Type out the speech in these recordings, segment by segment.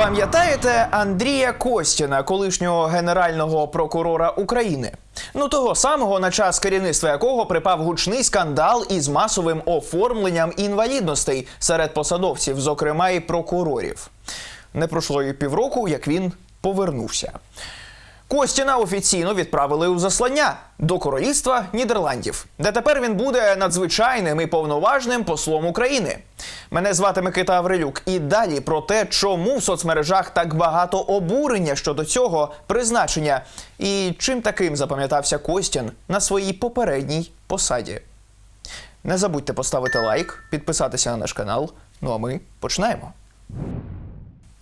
Пам'ятаєте Андрія Костіна, колишнього генерального прокурора України? Ну того самого, на час керівництва якого припав гучний скандал із масовим оформленням інвалідностей серед посадовців, зокрема і прокурорів. Не пройшло і півроку, як він повернувся. Костіна офіційно відправили у заслання до королівства Нідерландів, де тепер він буде надзвичайним і повноважним послом України. Мене звати Микита Аврилюк. І далі про те, чому в соцмережах так багато обурення щодо цього призначення, і чим таким запам'ятався Костін на своїй попередній посаді. Не забудьте поставити лайк, підписатися на наш канал. Ну а ми починаємо.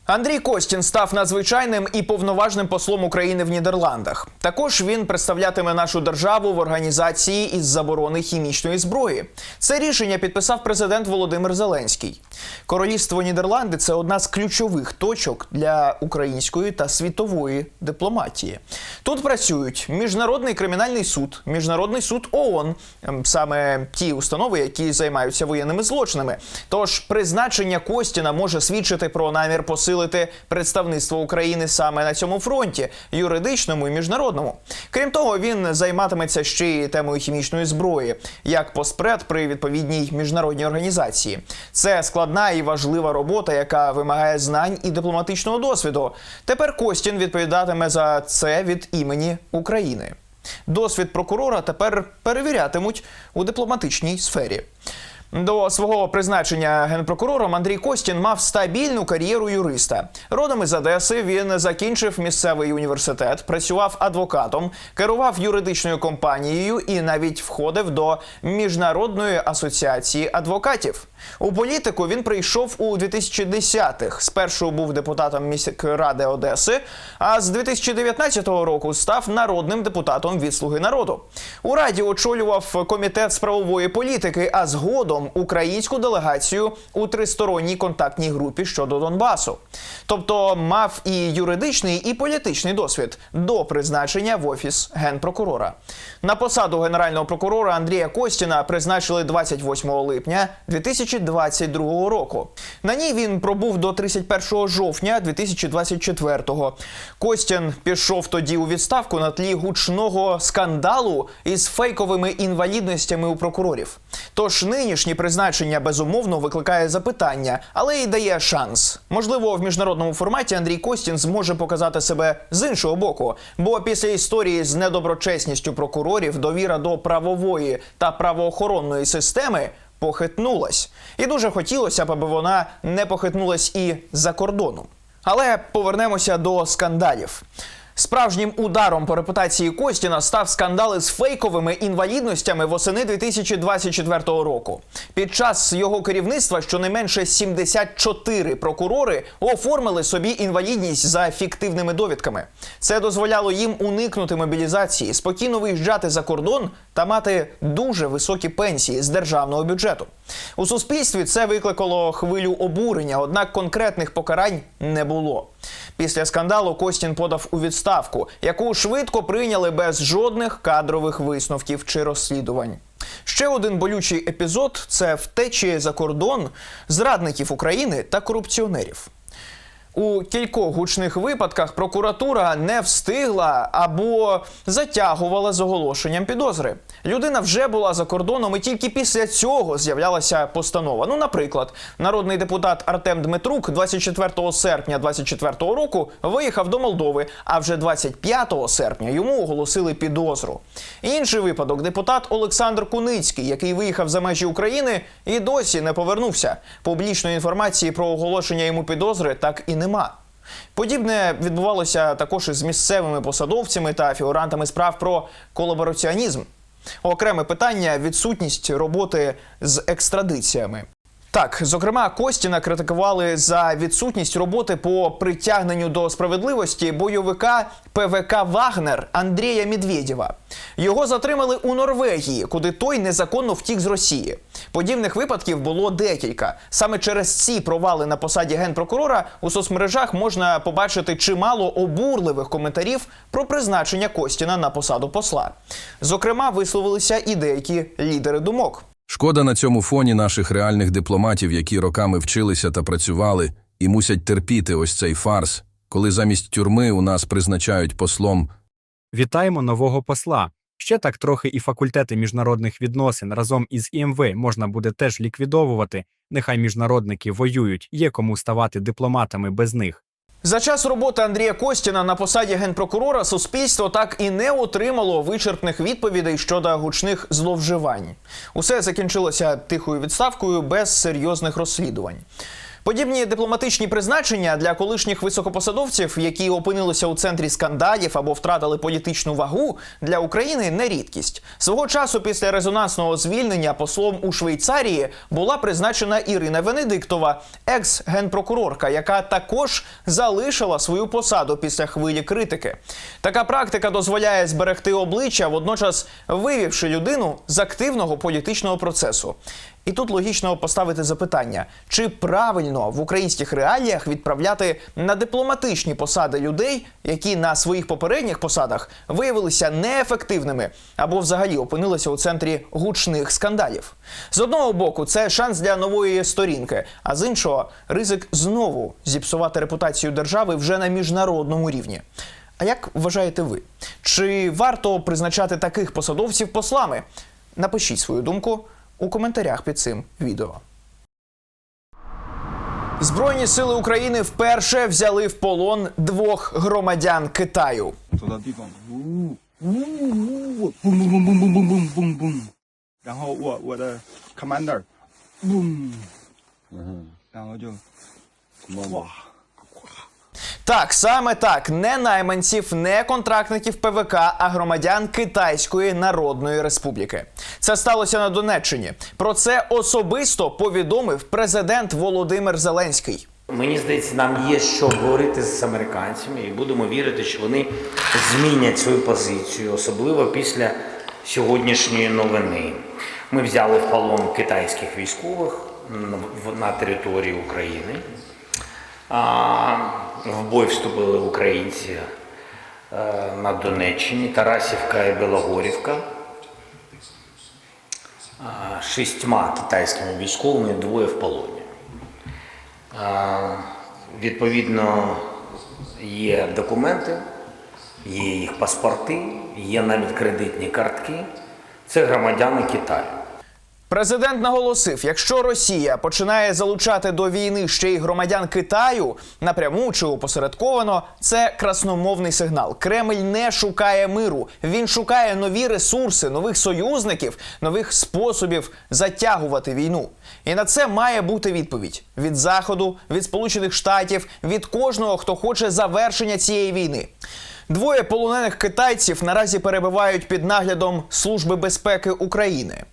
Андрій Костін став надзвичайним і повноважним послом України в Нідерландах. Також він представлятиме нашу державу в організації із заборони хімічної зброї. Це рішення підписав президент Володимир Зеленський. Королівство Нідерланди це одна з ключових точок для української та світової дипломатії. Тут працюють міжнародний кримінальний суд, міжнародний суд ООН, ем, саме ті установи, які займаються воєнними злочинами. Тож призначення Костіна може свідчити про намір посилити представництво України саме на цьому фронті юридичному і міжнародному. Крім того, він займатиметься ще й темою хімічної зброї, як постпред при відповідній міжнародній організації. Це складна і важлива робота, яка вимагає знань і дипломатичного досвіду. Тепер Костін відповідатиме за це від імені України. Досвід прокурора тепер перевірятимуть у дипломатичній сфері. До свого призначення генпрокурором Андрій Костін мав стабільну кар'єру юриста. Родом із Одеси він закінчив місцевий університет, працював адвокатом, керував юридичною компанією і навіть входив до міжнародної асоціації адвокатів. У політику він прийшов у 2010-х. Спершу був депутатом міськради Одеси, а з 2019 року став народним депутатом від Слуги народу. У раді очолював комітет з правової політики, а згодом українську делегацію у тристоронній контактній групі щодо Донбасу. Тобто мав і юридичний, і політичний досвід до призначення в офіс генпрокурора. На посаду генерального прокурора Андрія Костіна призначили 28 липня 2022 року. На ній він пробув до 31 жовтня 2024-го. Костін пішов тоді у відставку на тлі гучного скандалу із фейковими інвалідностями у прокурорів. Тож нинішнє призначення безумовно викликає запитання, але й дає шанс. Можливо, в міжнародному форматі Андрій Костін зможе показати себе з іншого боку. Бо після історії з недоброчесністю прокурорів довіра до правової та правоохоронної системи похитнулась. І дуже хотілося б, аби вона не похитнулась і за кордоном. Але повернемося до скандалів. Справжнім ударом по репутації Костіна став скандал із фейковими інвалідностями восени 2024 року. Під час його керівництва щонайменше 74 прокурори оформили собі інвалідність за фіктивними довідками. Це дозволяло їм уникнути мобілізації, спокійно виїжджати за кордон та мати дуже високі пенсії з державного бюджету. У суспільстві це викликало хвилю обурення, однак конкретних покарань не було. Після скандалу Костін подав у відставку, яку швидко прийняли без жодних кадрових висновків чи розслідувань. Ще один болючий епізод це втечі за кордон зрадників України та корупціонерів. У кількох гучних випадках прокуратура не встигла або затягувала з оголошенням підозри. Людина вже була за кордоном, і тільки після цього з'являлася постанова. Ну, наприклад, народний депутат Артем Дмитрук 24 серпня 2024 року виїхав до Молдови, а вже 25 серпня йому оголосили підозру. Інший випадок депутат Олександр Куницький, який виїхав за межі України і досі не повернувся. Публічної інформації про оголошення йому підозри так і нема. Подібне відбувалося також із місцевими посадовцями та фігурантами справ про колабораціонізм. Окреме питання відсутність роботи з екстрадиціями. Так, зокрема, Костіна критикували за відсутність роботи по притягненню до справедливості бойовика ПВК Вагнер Андрія Медведєва. Його затримали у Норвегії, куди той незаконно втік з Росії. Подібних випадків було декілька. Саме через ці провали на посаді генпрокурора у соцмережах можна побачити чимало обурливих коментарів про призначення Костіна на посаду посла. Зокрема, висловилися і деякі лідери думок. Шкода на цьому фоні наших реальних дипломатів, які роками вчилися та працювали, і мусять терпіти ось цей фарс, коли замість тюрми у нас призначають послом Вітаємо нового посла. Ще так трохи і факультети міжнародних відносин разом із ІМВ можна буде теж ліквідовувати. Нехай міжнародники воюють, є кому ставати дипломатами без них. За час роботи Андрія Костіна на посаді генпрокурора суспільство так і не отримало вичерпних відповідей щодо гучних зловживань. Усе закінчилося тихою відставкою без серйозних розслідувань. Подібні дипломатичні призначення для колишніх високопосадовців, які опинилися у центрі скандалів або втратили політичну вагу, для України не рідкість. Свого часу після резонансного звільнення послом у Швейцарії була призначена Ірина Венедиктова, екс-генпрокурорка, яка також залишила свою посаду після хвилі критики. Така практика дозволяє зберегти обличчя, водночас вивівши людину з активного політичного процесу. І тут логічно поставити запитання: чи правильно в українських реаліях відправляти на дипломатичні посади людей, які на своїх попередніх посадах виявилися неефективними або взагалі опинилися у центрі гучних скандалів? З одного боку, це шанс для нової сторінки, а з іншого ризик знову зіпсувати репутацію держави вже на міжнародному рівні. А як вважаєте ви? Чи варто призначати таких посадовців послами? Напишіть свою думку у коментарях під цим відео. Збройні сили України вперше взяли в полон двох громадян Китаю. 走 Так, саме так, не найманців, не контрактників ПВК, а громадян Китайської Народної Республіки. Це сталося на Донеччині. Про це особисто повідомив президент Володимир Зеленський. Мені здається, нам є що говорити з американцями, і будемо вірити, що вони змінять свою позицію, особливо після сьогоднішньої новини. Ми взяли в полон китайських військових на території України. В бой вступили українці е, на Донеччині, Тарасівка і Білогорівка. Шістьма китайськими військовими двоє в полоні. Відповідно, є документи, є їх паспорти, є навіть кредитні картки. Це громадяни Китаю. Президент наголосив, якщо Росія починає залучати до війни ще й громадян Китаю напряму чи опосередковано, це красномовний сигнал. Кремль не шукає миру. Він шукає нові ресурси, нових союзників, нових способів затягувати війну. І на це має бути відповідь від заходу, від Сполучених Штатів, від кожного, хто хоче завершення цієї війни. Двоє полонених китайців наразі перебувають під наглядом Служби безпеки України.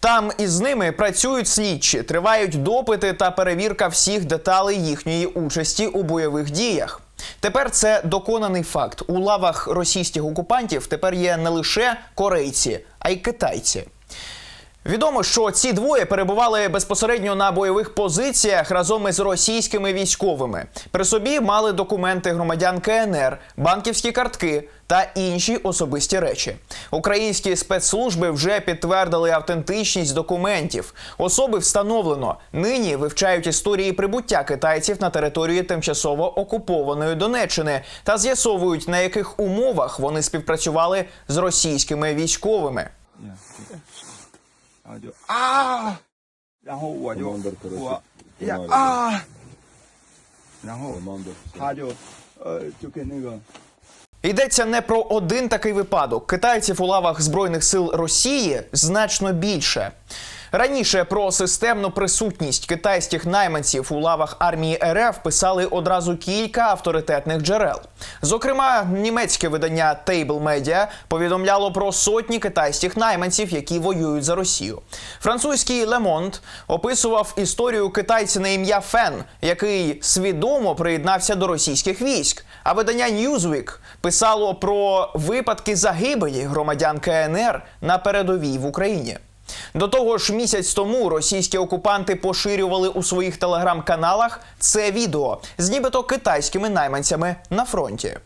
Там із ними працюють слідчі, тривають допити та перевірка всіх деталей їхньої участі у бойових діях. Тепер це доконаний факт. У лавах російських окупантів тепер є не лише корейці, а й китайці. Відомо, що ці двоє перебували безпосередньо на бойових позиціях разом із російськими військовими. При собі мали документи громадян КНР, банківські картки та інші особисті речі. Українські спецслужби вже підтвердили автентичність документів. Особи встановлено. Нині вивчають історії прибуття китайців на території тимчасово окупованої Донеччини та з'ясовують, на яких умовах вони співпрацювали з російськими військовими. 然 Йдеться не про один такий випадок. Китайців у лавах збройних сил Росії значно більше. Раніше про системну присутність китайських найманців у лавах армії РФ писали одразу кілька авторитетних джерел. Зокрема, німецьке видання Table Media повідомляло про сотні китайських найманців, які воюють за Росію. Французький Le Monde описував історію китайця на ім'я Фен, який свідомо приєднався до російських військ. А видання Newsweek писало про випадки загибелі громадян КНР на передовій в Україні. До того ж, місяць тому російські окупанти поширювали у своїх телеграм-каналах це відео з нібито китайськими найманцями на фронті.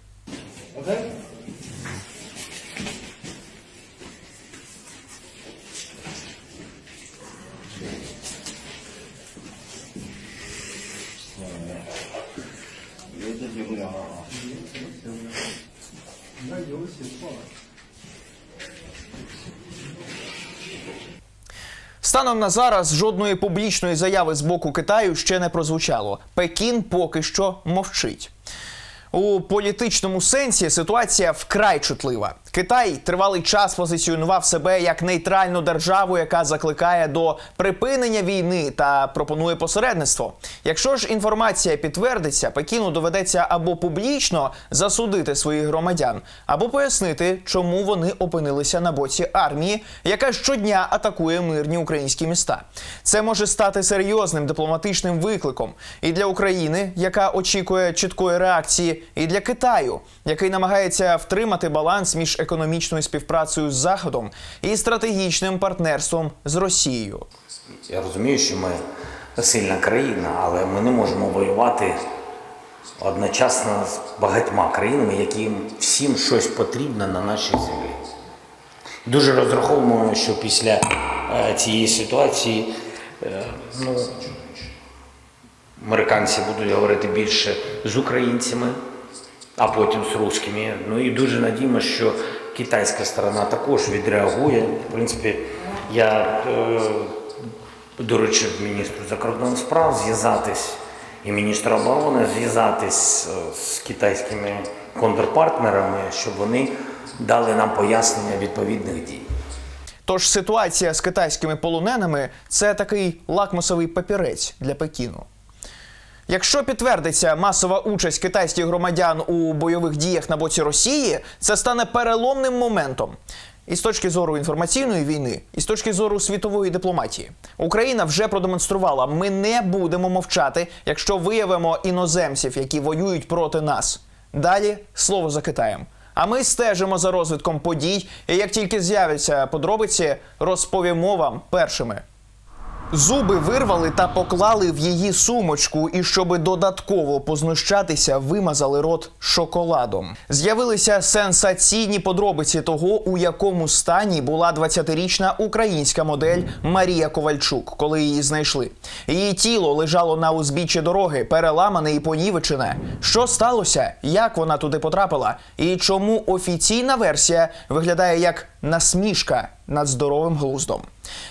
Станом на зараз жодної публічної заяви з боку Китаю ще не прозвучало. Пекін поки що мовчить. У політичному сенсі ситуація вкрай чутлива. Китай тривалий час позиціонував себе як нейтральну державу, яка закликає до припинення війни та пропонує посередництво. Якщо ж інформація підтвердиться, Пекіну доведеться або публічно засудити своїх громадян, або пояснити, чому вони опинилися на боці армії, яка щодня атакує мирні українські міста. Це може стати серйозним дипломатичним викликом і для України, яка очікує чіткої реакції, і для Китаю, який намагається втримати баланс між економічною співпрацею з Заходом і стратегічним партнерством з Росією. Я розумію, що ми сильна країна, але ми не можемо воювати одночасно з багатьма країнами, яким всім щось потрібно на нашій землі. Дуже розраховуємо, що після е, цієї ситуації е, ну, американці будуть говорити більше з українцями, а потім з русскими. Ну і дуже надіємося, що китайська сторона також відреагує. В принципі, я е, доручив міністру закордонних справ зв'язатись і міністру оборони зв'язатись е, з китайськими контрпартнерами, щоб вони дали нам пояснення відповідних дій. Тож ситуація з китайськими полоненими це такий лакмусовий папірець для Пекіну. Якщо підтвердиться масова участь китайських громадян у бойових діях на боці Росії, це стане переломним моментом. І з точки зору інформаційної війни, і з точки зору світової дипломатії, Україна вже продемонструвала, ми не будемо мовчати, якщо виявимо іноземців, які воюють проти нас. Далі слово за Китаєм. А ми стежимо за розвитком подій, і як тільки з'являться подробиці, розповімо вам першими. Зуби вирвали та поклали в її сумочку, і щоби додатково познущатися, вимазали рот шоколадом. З'явилися сенсаційні подробиці того, у якому стані була 20-річна українська модель Марія Ковальчук, коли її знайшли. Її тіло лежало на узбіччі дороги, переламане і понівечене. Що сталося? Як вона туди потрапила? І чому офіційна версія виглядає як насмішка над здоровим глуздом?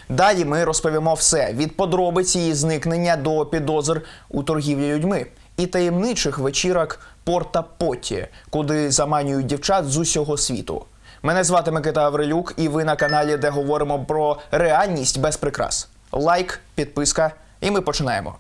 Далі ми розповімо все від подробиць її зникнення до підозр у торгівлі людьми і таємничих вечірок Порта Потті, куди заманюють дівчат з усього світу. Мене звати Микита Аврилюк, і ви на каналі, де говоримо про реальність без прикрас. Лайк, підписка, і ми починаємо.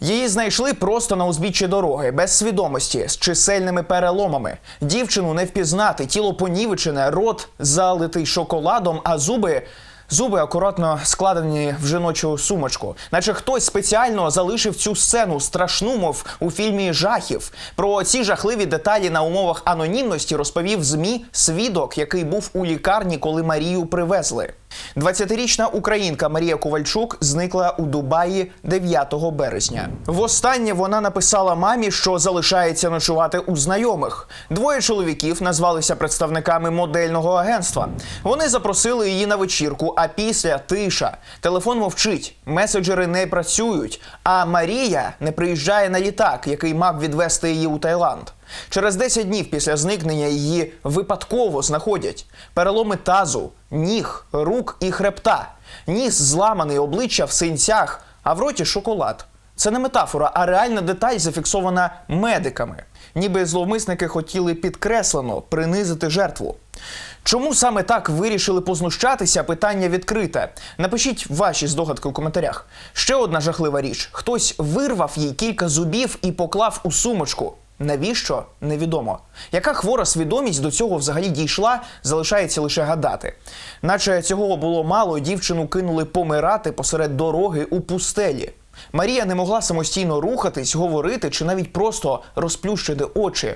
Її знайшли просто на узбіччі дороги, без свідомості, з чисельними переломами. Дівчину не впізнати, тіло понівечене, рот залитий шоколадом, а зуби. Зуби акуратно складені в жіночу сумочку, наче хтось спеціально залишив цю сцену страшну, мов у фільмі жахів. Про ці жахливі деталі на умовах анонімності розповів змі свідок, який був у лікарні, коли Марію привезли. 20-річна українка Марія Ковальчук зникла у Дубаї 9 березня. Востаннє вона написала мамі, що залишається ночувати у знайомих. Двоє чоловіків назвалися представниками модельного агентства. Вони запросили її на вечірку, а після тиша. Телефон мовчить, меседжери не працюють. А Марія не приїжджає на літак, який мав відвести її у Таїланд. Через 10 днів після зникнення її випадково знаходять переломи тазу, ніг, рук і хребта, ніс зламаний обличчя в синцях, а в роті шоколад. Це не метафора, а реальна деталь зафіксована медиками. Ніби зловмисники хотіли підкреслено принизити жертву. Чому саме так вирішили познущатися? Питання відкрите. Напишіть ваші здогадки у коментарях. Ще одна жахлива річ: хтось вирвав їй кілька зубів і поклав у сумочку. Навіщо невідомо. Яка хвора свідомість до цього взагалі дійшла, залишається лише гадати. Наче цього було мало, дівчину кинули помирати посеред дороги у пустелі. Марія не могла самостійно рухатись, говорити чи навіть просто розплющити очі.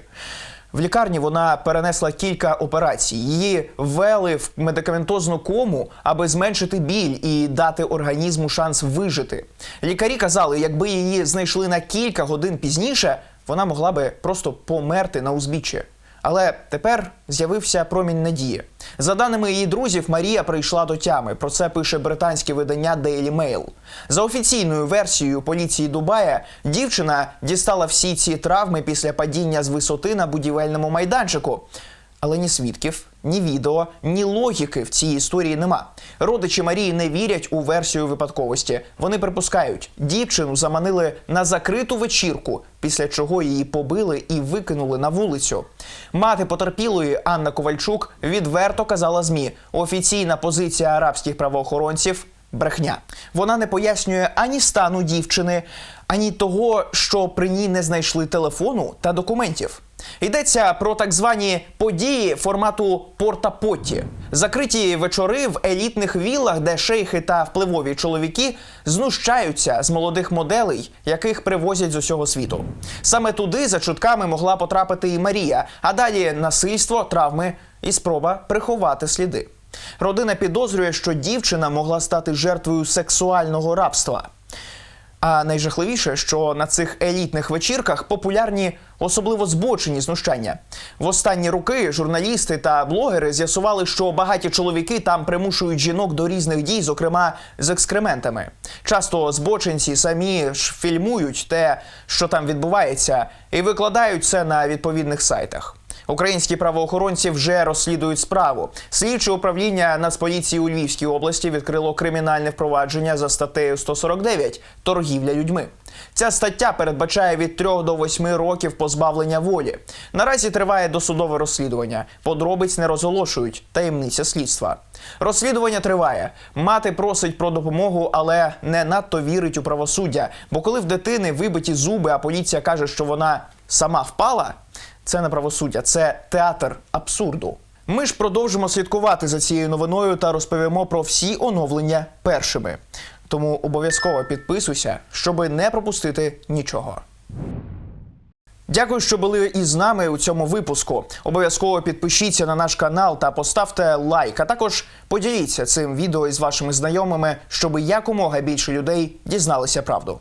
В лікарні вона перенесла кілька операцій. Її ввели в медикаментозну кому, аби зменшити біль і дати організму шанс вижити. Лікарі казали, якби її знайшли на кілька годин пізніше, вона могла би просто померти на узбіччі. Але тепер з'явився промінь надії. За даними її друзів, Марія прийшла до тями. Про це пише британське видання Daily Mail. За офіційною версією поліції Дубая, дівчина дістала всі ці травми після падіння з висоти на будівельному майданчику. Але ні свідків, ні відео, ні логіки в цій історії нема. Родичі Марії не вірять у версію випадковості. Вони припускають, дівчину заманили на закриту вечірку, після чого її побили і викинули на вулицю. Мати потерпілої Анна Ковальчук відверто казала змі: офіційна позиція арабських правоохоронців. Брехня. Вона не пояснює ані стану дівчини, ані того, що при ній не знайшли телефону та документів. Йдеться про так звані події формату порта-потті. закриті вечори в елітних віллах, де шейхи та впливові чоловіки знущаються з молодих моделей, яких привозять з усього світу. Саме туди за чутками могла потрапити і Марія, а далі насильство, травми і спроба приховати сліди. Родина підозрює, що дівчина могла стати жертвою сексуального рабства. А найжахливіше, що на цих елітних вечірках популярні особливо збочені знущання. В останні роки журналісти та блогери з'ясували, що багаті чоловіки там примушують жінок до різних дій, зокрема з екскрементами. Часто збочинці самі ж фільмують те, що там відбувається, і викладають це на відповідних сайтах. Українські правоохоронці вже розслідують справу. Слідче управління Нацполіції у Львівській області відкрило кримінальне впровадження за статтею 149 торгівля людьми. Ця стаття передбачає від 3 до 8 років позбавлення волі. Наразі триває досудове розслідування. Подробиць не розголошують. Таємниця слідства. Розслідування триває. Мати просить про допомогу, але не надто вірить у правосуддя. Бо коли в дитини вибиті зуби, а поліція каже, що вона сама впала, це не правосуддя, це театр абсурду. Ми ж продовжимо слідкувати за цією новиною та розповімо про всі оновлення першими. Тому обов'язково підписуйся, щоби не пропустити нічого. Дякую, що були із нами у цьому випуску. Обов'язково підпишіться на наш канал та поставте лайк. А також поділіться цим відео із вашими знайомими, щоб якомога більше людей дізналися правду.